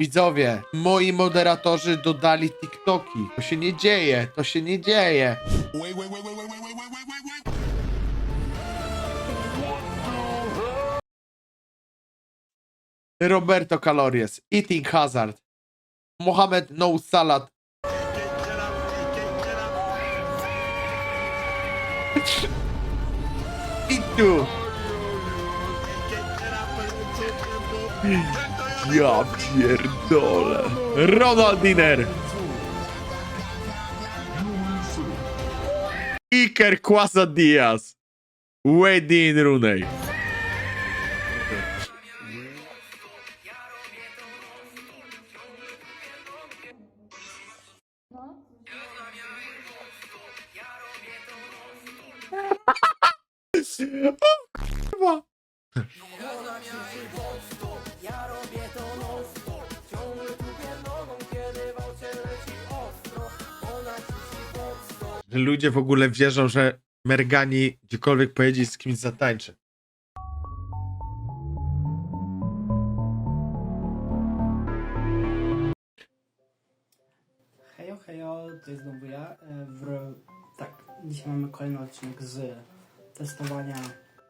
Widzowie, moi moderatorzy dodali TikToki. To się nie dzieje, to się nie dzieje. Roberto Calories, Eating Hazard, Mohamed No Salad. Itu. Ja pierdolę. Ronaldiner. Iker Kwasa Diaz. Wayne Rooney. Ludzie w ogóle wierzą, że Mergani gdziekolwiek pojedzie i z kimś zatańczy. Hejo, hejo, to jest znowu ja. E, W... Tak, dzisiaj mamy kolejny odcinek z testowania.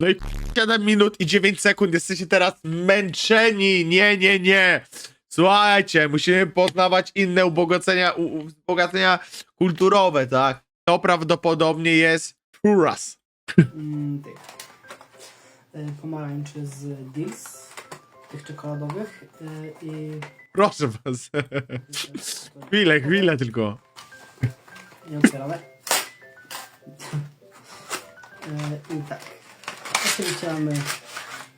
No i 7 minut i 9 sekund jesteście teraz męczeni. Nie, nie, nie. Słuchajcie, musimy poznawać inne ubogacenia, u- ubogacenia kulturowe, tak? To prawdopodobnie jest Furas. Mm, tych e, pomarańczy z Deals, tych czekoladowych e, i... Proszę was. chwilę, chwilę tylko. Nie otwieramy. E, I tak. Oczywiście mamy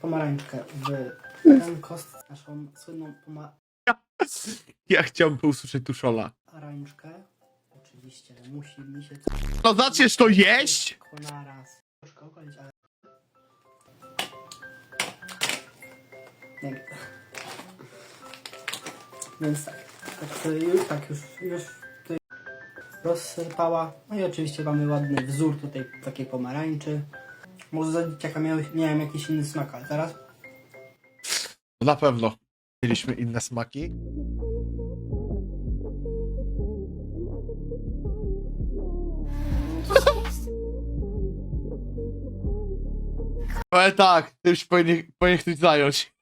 pomarańczkę w ten kost, naszą słynną Ja chciałbym usłyszeć tuszola. Oczywiście musi mi się No zaczniesz to jeść? na raz. Troszkę ogolić, ale... Nie. Więc tak. Tak, to już, tak już, już tutaj rozsypała. No i oczywiście mamy ładny wzór tutaj takiej pomarańczy. Może za dzieciaka miałem, miałem jakiś inny smak, ale teraz Na pewno. Mieliśmy inne smaki. Ale tak, tym się powinien, powinien ktoś zająć.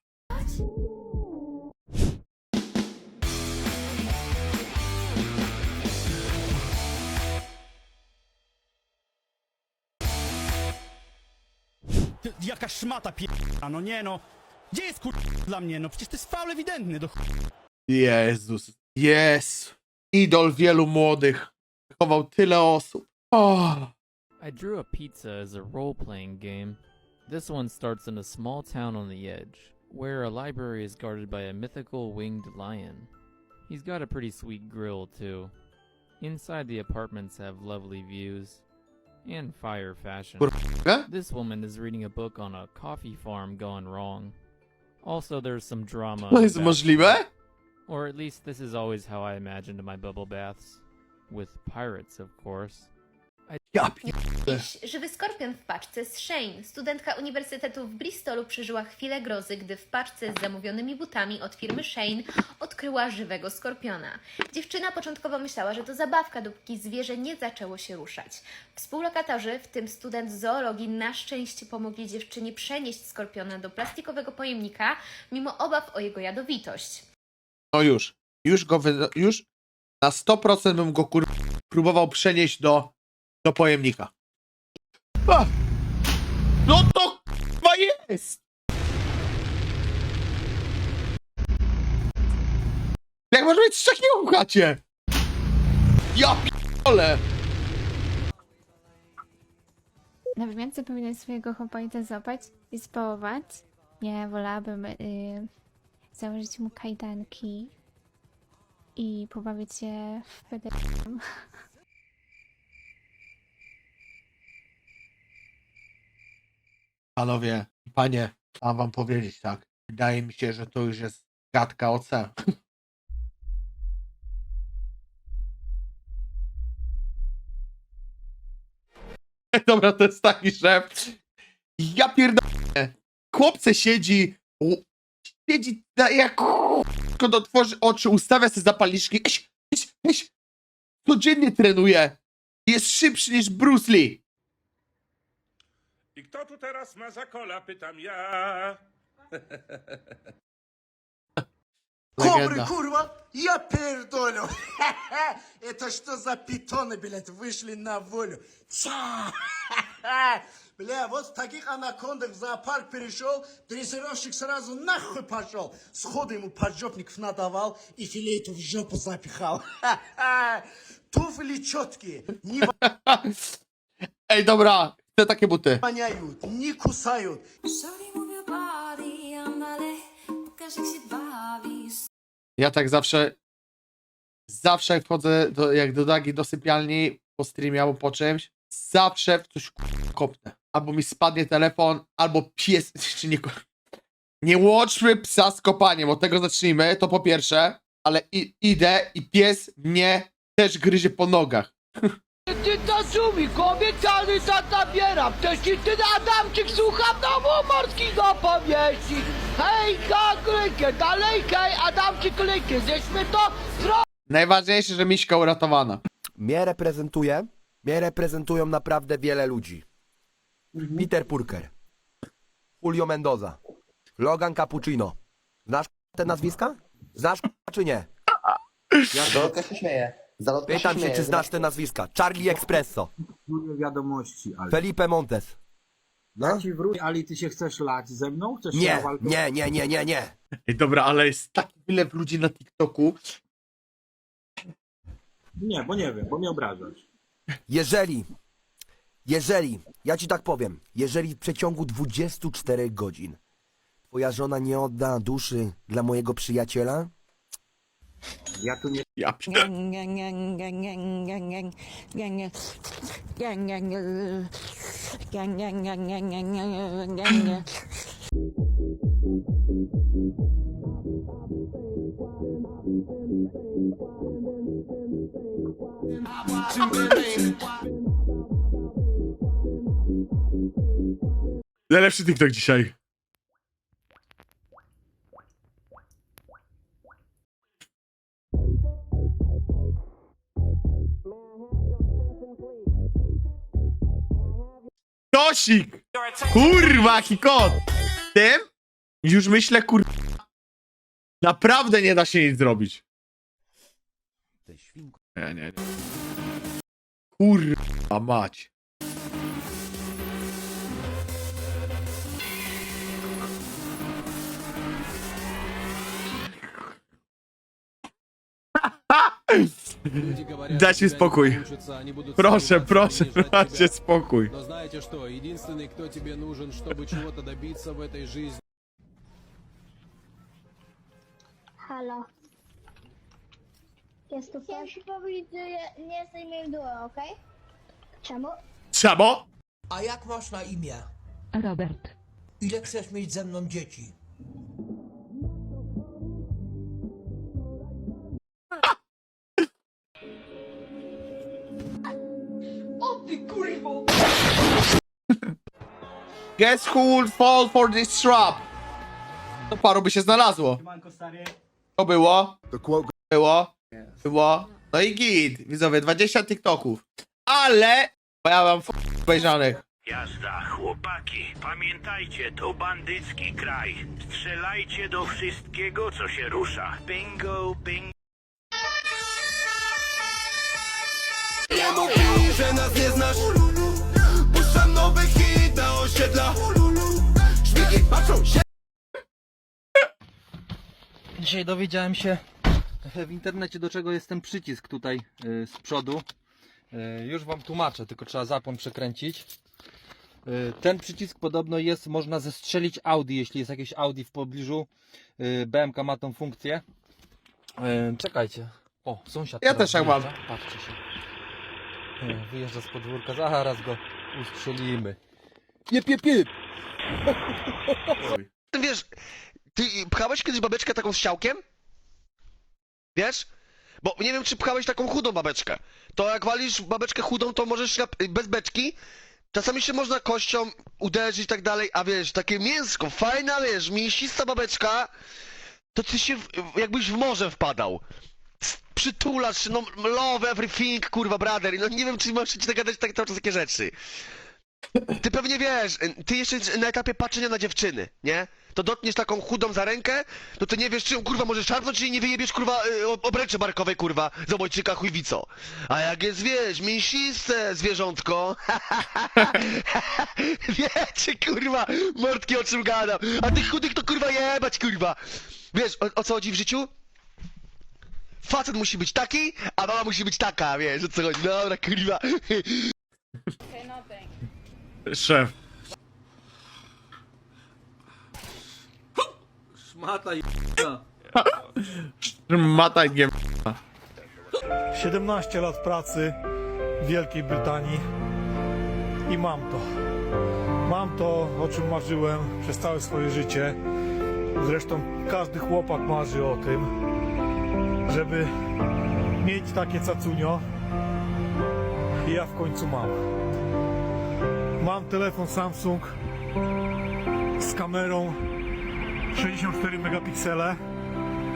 Ty, Jaka szmata p***a, no nie no. Gdzie jest kur... dla mnie? No przecież to jest faul ewidentny do ch... Jezus. Jest. Idol wielu młodych. Chował tyle osób. Oh. I drew a pizza as a role playing game. This one starts in a small town on the edge, where a library is guarded by a mythical winged lion. He's got a pretty sweet grill, too. Inside, the apartments have lovely views and fire fashion. This woman is reading a book on a coffee farm gone wrong. Also, there's some drama. To in jest the możliwe? or at least this is always how I imagined my bubble baths. With pirates, of course. Ja pier... Dziś żywy skorpion w paczce z Shane. Studentka Uniwersytetu w Bristolu przeżyła chwilę grozy, gdy w paczce z zamówionymi butami od firmy Shane odkryła żywego skorpiona. Dziewczyna początkowo myślała, że to zabawka, dopóki zwierzę nie zaczęło się ruszać. Współlokatorzy, w tym student zoologii, na szczęście pomogli dziewczynie przenieść skorpiona do plastikowego pojemnika, mimo obaw o jego jadowitość. No już. Już go wy... Już na 100% bym go kur... próbował przenieść do, do pojemnika. A! No to kurwa jest! Jak może mieć coś takiego w chacie? Ja p***ole! Na wymiance powinien swojego chłopaka złapać i spałować. Nie, wolałabym y, założyć mu kajdanki i pobawić się w federem. Panowie, panie, mam wam powiedzieć tak. Wydaje mi się, że to już jest gadka o C. Dobra, to jest taki szef. Ja pierdolę. Chłopce siedzi. u- siedzi na- jak k***ko otworzy oczy, ustawia sobie zapalniczki. Codziennie trenuje. Jest szybszy niż Bruce Lee. I kto tu teraz ma za kola, pytam ja. Кобры, курва, я пердолю. Это что за питоны, блядь, вышли на волю? Ца! Бля, вот в таких анакондах в зоопарк перешел, дрессировщик сразу нахуй пошел. Сходу ему поджопников надавал и филейту в жопу запихал. Туфли четкие, не Ej, dobra, Te takie buty. Nie. Ja tak zawsze, zawsze jak wchodzę do, jak do Dagi do sypialni, po streamie albo po czymś, zawsze w coś kopnę. Albo mi spadnie telefon, albo pies, czy nie nie łączmy psa z kopaniem, od tego zacznijmy, to po pierwsze, ale i, idę i pies mnie też gryzie po nogach. Ty taczumi, kobietany tata bieram Też ci ty Adamczyk słucha w domu morskich opowieści Hejka, klykę, dalejkaj, Adamczyk klykę Żeśmy to zrobili Najważniejsze, że Miśka uratowana. Mnie reprezentuje, mnie reprezentują naprawdę wiele ludzi. Peter Purker, Julio Mendoza, Logan Cappuccino. Znasz te nazwiska? Znasz czy nie? Zalotka się śmieje. Zalotka Pytam się śmieje. czy znasz te nazwiska. Charlie Expresso, wiadomości, ale... Felipe Montes. Ja ci wróć, Ali, ty się chcesz lać ze mną? Chcesz się Nie, walkę? nie, nie, nie, nie, nie. Ej, dobra, ale jest tak wiele ludzi na TikToku. Nie, bo nie wiem, bo mnie obrażasz. Jeżeli, jeżeli, ja ci tak powiem, jeżeli w przeciągu 24 godzin twoja żona nie odda duszy dla mojego przyjaciela, Ja tu nie... Ja pi- Najlepszy TikTok dzisiaj. Tosik! Kurwa, jaki kot! Tym? Już myślę, kurwa. Naprawdę nie da się nic zrobić. Nie, nie. Kurwa mać. Dajcie spokój. Proszę, proszę, dajcie spokój. Но знаете что, единственный, кто тебе нужен, чтобы чего-то добиться в этой жизни, Halo. Jest tu Chciałem ci powiedzieć, że nie jesteś moim duo, okej? Czemu? Czemu? A jak masz na imię? Robert Ile chcesz mieć ze mną dzieci? Guess who will fall for this trap? To paru by się znalazło. Stary. To było. Było. Było. No i git. Widzowie, 20 TikToków. Ale... Bo ja mam f- obejrzanych. Jazda, chłopaki. Pamiętajcie, to bandycki kraj. Strzelajcie do wszystkiego, co się rusza. Bingo, bingo. Osiedla patrzą się. Dzisiaj dowiedziałem się w internecie do czego jest ten przycisk tutaj y, z przodu. Y, Już wam tłumaczę, tylko trzeba zapłon przekręcić. Y, Ten przycisk podobno jest, można zestrzelić Audi, jeśli jest jakieś Audi w pobliżu BMK ma tą funkcję. Czekajcie. O, sąsiad Ja też tak mam. Patrzcie się. Wyjeżdża z podwórka, zaraz go ustrzelimy Jep, jep, jep Ty wiesz, ty pchałeś kiedyś babeczkę taką z ciałkiem? Wiesz? Bo nie wiem, czy pchałeś taką chudą babeczkę. To jak walisz babeczkę chudą, to możesz bez beczki Czasami się można kością uderzyć i tak dalej, a wiesz, takie mięsko, fajna, wiesz, mięsista babeczka, to ty się w, jakbyś w morze wpadał. Przytulasz się, no love everything, kurwa, brother, no nie wiem, czy masz ci gadać tak cały czas takie rzeczy. Ty pewnie wiesz, ty jeszcze na etapie patrzenia na dziewczyny, nie? To dotkniesz taką chudą za rękę, to ty nie wiesz, czy ją kurwa możesz szarpnąć, czy nie wyjebiesz kurwa y, obręczy barkowej kurwa z obojczyka chujwico. A jak jest, wiesz, mięsiste zwierzątko, wiecie kurwa, mordki o czym gadam, a tych chudych to kurwa jebać kurwa. Wiesz, o, o co chodzi w życiu? Facet musi być taki, a mama musi być taka, wiesz, o co chodzi, dobra kurwa. Szef. Szmata i Mata nie 17 lat pracy w Wielkiej Brytanii i mam to. Mam to, o czym marzyłem przez całe swoje życie. Zresztą każdy chłopak marzy o tym, żeby mieć takie cacunio. I ja w końcu mam. Mam telefon Samsung z kamerą 64 megapiksele.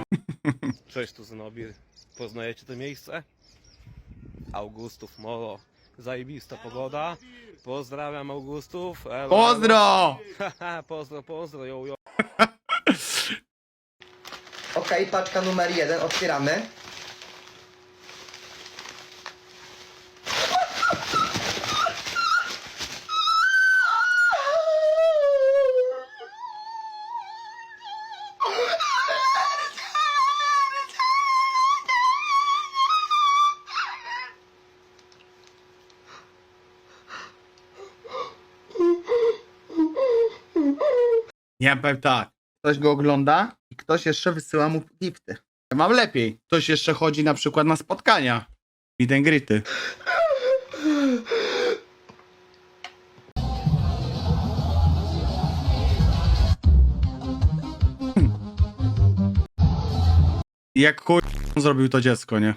Cześć, tu Zenobir. Poznajecie to miejsce? Augustów Molo. Zajebista pogoda. Pozdrawiam Augustów. Elo, Pozdro! Haha, pozdro, pozdro. Okej, paczka numer jeden, otwieramy. Ja powiem tak. Ktoś go ogląda i ktoś jeszcze wysyła mu gifty. Ja mam lepiej. Ktoś jeszcze chodzi na przykład na spotkania. Meet and greety. Jak chuj zrobił to dziecko, nie?